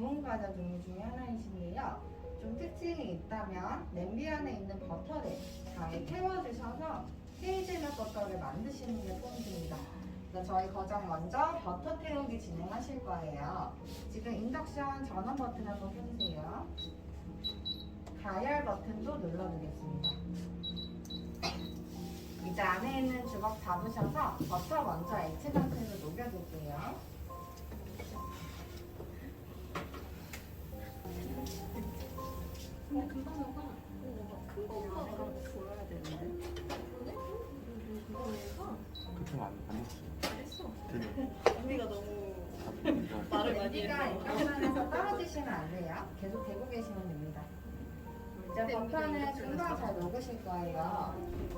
과자 종류 중에 하나이신데요. 좀 특징이 있다면 냄비 안에 있는 버터를 잘 태워주셔서 헤이즐넛 버터를 만드시는 게 포인트입니다. 저희 과정 먼저 버터 태우기 진행하실 거예요. 지금 인덕션 전원 버튼 한번 켜주세요. 가열 버튼도 눌러주겠습니다. 이제 안에 있는 주걱 잡으셔서 버터 먼저 액체 상태로 녹여줄게요. 근데 금방 냄비가 해서. 인덕션에서 떨어지시면 안 돼요. 계속 대고 계시면 됩니다. 이제 버터는 금방 잘 녹으실 거예요.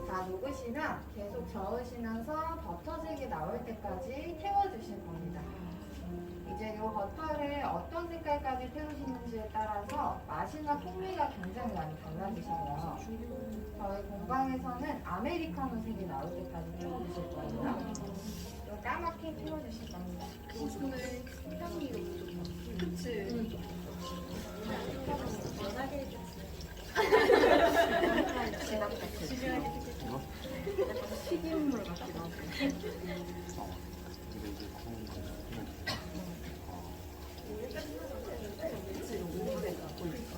다 녹으시면 계속 저으시면서 버터색이 나올 때까지 태워주실 겁니다. 이제 이 버터를 어떤 색깔까지 태우시는지에 따라 서 맛이나 풍미가 굉장히 많이 달라지셔요. 저희 공방에서는 아메리카노 색이 나올 때까지 태워주실 거예요. 또 까맣게 태워주실 겁니다. 근데 향이 너무 좋다. 그치? 연하게 이거? 튀김물 같기도 하고. 어. 근데 이제 구운 거 그냥 어. 그치? 오래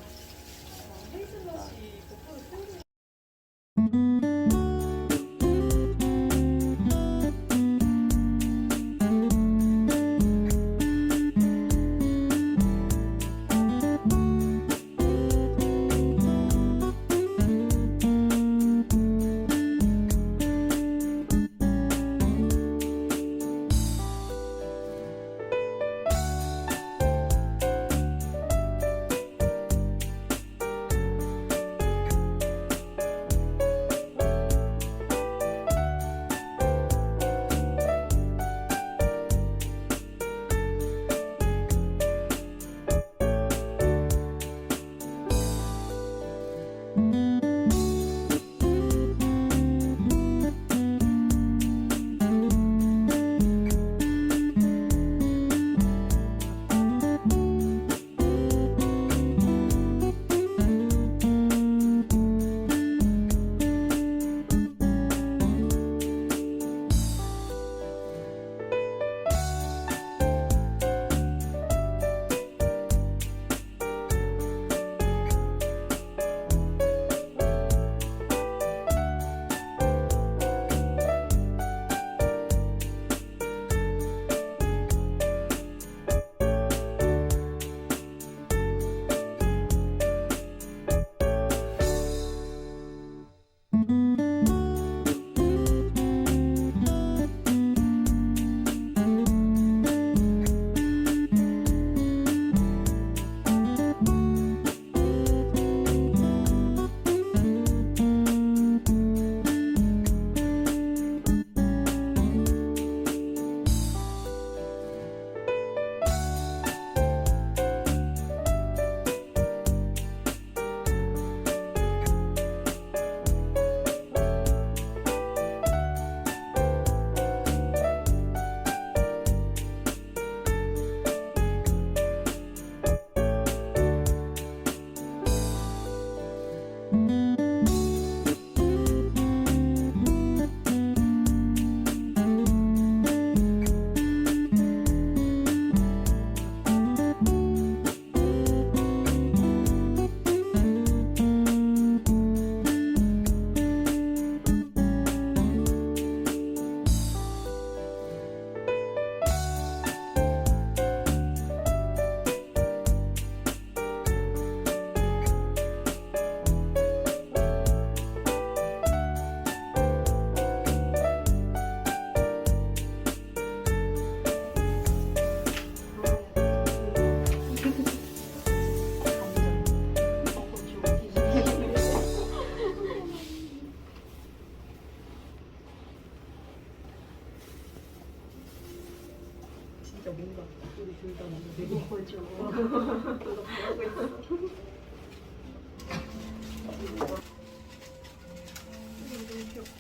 귀엽다.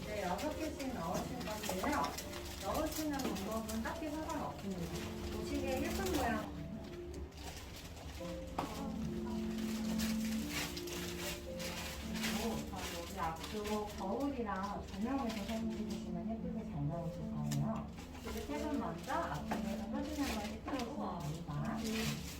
이제 여섯 개씩 넣으실 건데요. 방법은 딱히 상관없습니다. 보시기에 예쁜 모양. 여기 앞쪽 거울이랑 조명에서 사진 찍으시면 예쁘게 잘 나오실 거예요. 이제 세분 먼저 앞쪽에서 사진 한번 찍어주시면 됩니다.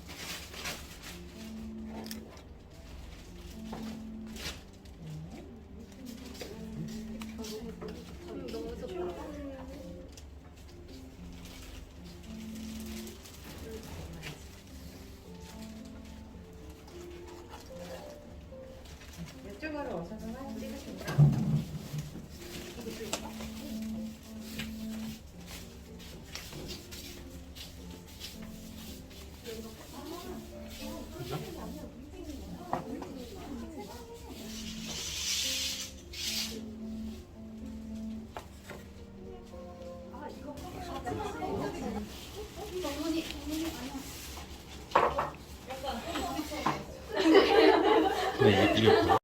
근데 이게 이게 뭐야?